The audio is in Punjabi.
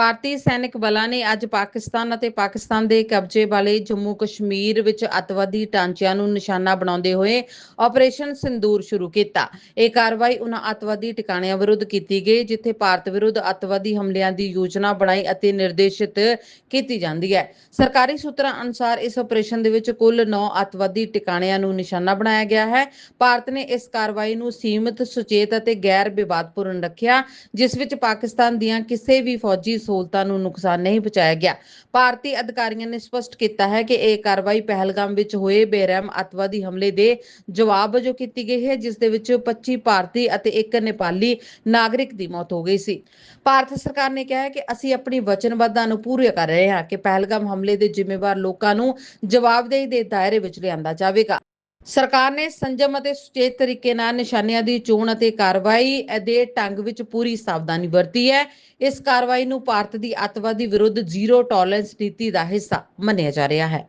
ਭਾਰਤੀ ਸੈਨਿਕ ਬਲਾਂ ਨੇ ਅੱਜ ਪਾਕਿਸਤਾਨ ਅਤੇ ਪਾਕਿਸਤਾਨ ਦੇ ਕਬਜ਼ੇ ਵਾਲੇ ਜੰਮੂ ਕਸ਼ਮੀਰ ਵਿੱਚ ਅੱਤਵਾਦੀ ਢਾਂਚਿਆਂ ਨੂੰ ਨਿਸ਼ਾਨਾ ਬਣਾਉਂਦੇ ਹੋਏ ਆਪਰੇਸ਼ਨ ਸਿੰਦੂਰ ਸ਼ੁਰੂ ਕੀਤਾ। ਇਹ ਕਾਰਵਾਈ ਉਹਨਾਂ ਅੱਤਵਾਦੀ ਟਿਕਾਣਿਆਂ ਵਿਰੁੱਧ ਕੀਤੀ ਗਈ, ਜਿੱਥੇ ਭਾਰਤ ਵਿਰੁੱਧ ਅੱਤਵਾਦੀ ਹਮਲਿਆਂ ਦੀ ਯੋਜਨਾ ਬਣਾਈ ਅਤੇ ਨਿਰਦੇਸ਼ਿਤ ਕੀਤੀ ਜਾਂਦੀ ਹੈ। ਸਰਕਾਰੀ ਸੂਤਰਾਂ ਅਨੁਸਾਰ ਇਸ ਆਪਰੇਸ਼ਨ ਦੇ ਵਿੱਚ ਕੁੱਲ 9 ਅੱਤਵਾਦੀ ਟਿਕਾਣਿਆਂ ਨੂੰ ਨਿਸ਼ਾਨਾ ਬਣਾਇਆ ਗਿਆ ਹੈ। ਭਾਰਤ ਨੇ ਇਸ ਕਾਰਵਾਈ ਨੂੰ ਸੀਮਿਤ, ਸੁਚੇਤ ਅਤੇ ਗੈਰ ਵਿਵਾਦਪੂਰਨ ਰੱਖਿਆ, ਜਿਸ ਵਿੱਚ ਪਾਕਿਸਤਾਨ ਦੀਆਂ ਕਿਸੇ ਵੀ ਫੌਜੀ ਸਹੂਲਤਾਂ ਨੂੰ ਨੁਕਸਾਨ ਨਹੀਂ ਪਹੁੰਚਾਇਆ ਗਿਆ। ਭਾਰਤੀ ਅਧਿਕਾਰੀਆਂ ਨੇ ਸਪਸ਼ਟ ਕੀਤਾ ਹੈ ਕਿ ਇਹ ਕਾਰਵਾਈ ਪਹਿਲਗਾਮ ਵਿੱਚ ਹੋਏ ਬੇਰਹਿਮ ਅੱਤਵਾਦੀ ਹਮਲੇ ਦੇ ਜਵਾਬ ਵਜੋਂ ਕੀਤੀ ਗਈ ਹੈ, ਜਿਸ ਦੇ ਵਿੱਚ 25 ਭਾਰਤੀ ਅਤੇ ਇੱਕ ਨੇਪਾਲੀ ਨਾਗਰਿਕ ਦੀ ਮੌਤ ਹੋ ਗਈ ਸੀ। ਭਾਰਤ ਸਰਕਾਰ ਨੇ ਕਿਹਾ ਹੈ ਕਿ ਅਸੀਂ ਆਪਣੀ ਵਚਨਬੱਧਤਾ ਨੂੰ ਪੂਰੀ ਕਰ ਰਹੇ ਹਾਂ ਕਿ ਪਹਿਲਗਾਮ ਹਮਲੇ ਦੇ ਜ਼ਿੰਮੇਵਾਰ ਲੋਕਾਂ ਨੂੰ ਜਵਾਬਦੇਹੀ ਦੇ ਦਾਇਰੇ ਵਿੱਚ ਲਿਆਂਦਾ ਜਾਵੇਗਾ। ਸਰਕਾਰ ਨੇ ਸੰਜਮ ਅਤੇ ਸੁਚੇਤ ਤਰੀਕੇ ਨਾਲ ਨਿਸ਼ਾਨਿਆਂ ਦੀ ਚੋਣ ਅਤੇ ਕਾਰਵਾਈ ਦੇ ਢੰਗ ਵਿੱਚ ਪੂਰੀ ਸਾਵਧਾਨੀ ਵਰਤੀ ਹੈ। ਇਸ ਕਾਰਵਾਈ ਨੂੰ ਭਾਰਤ ਦੀ ਅੱਤਵਾਦੀ ਵਿਰੁੱਧ ਜ਼ੀਰੋ ਟੋਲਰੈਂਸ ਨੀਤੀ ਦਾ ਹਿੱਸਾ ਮੰਨਿਆ ਜਾ ਰਿਹਾ ਹੈ।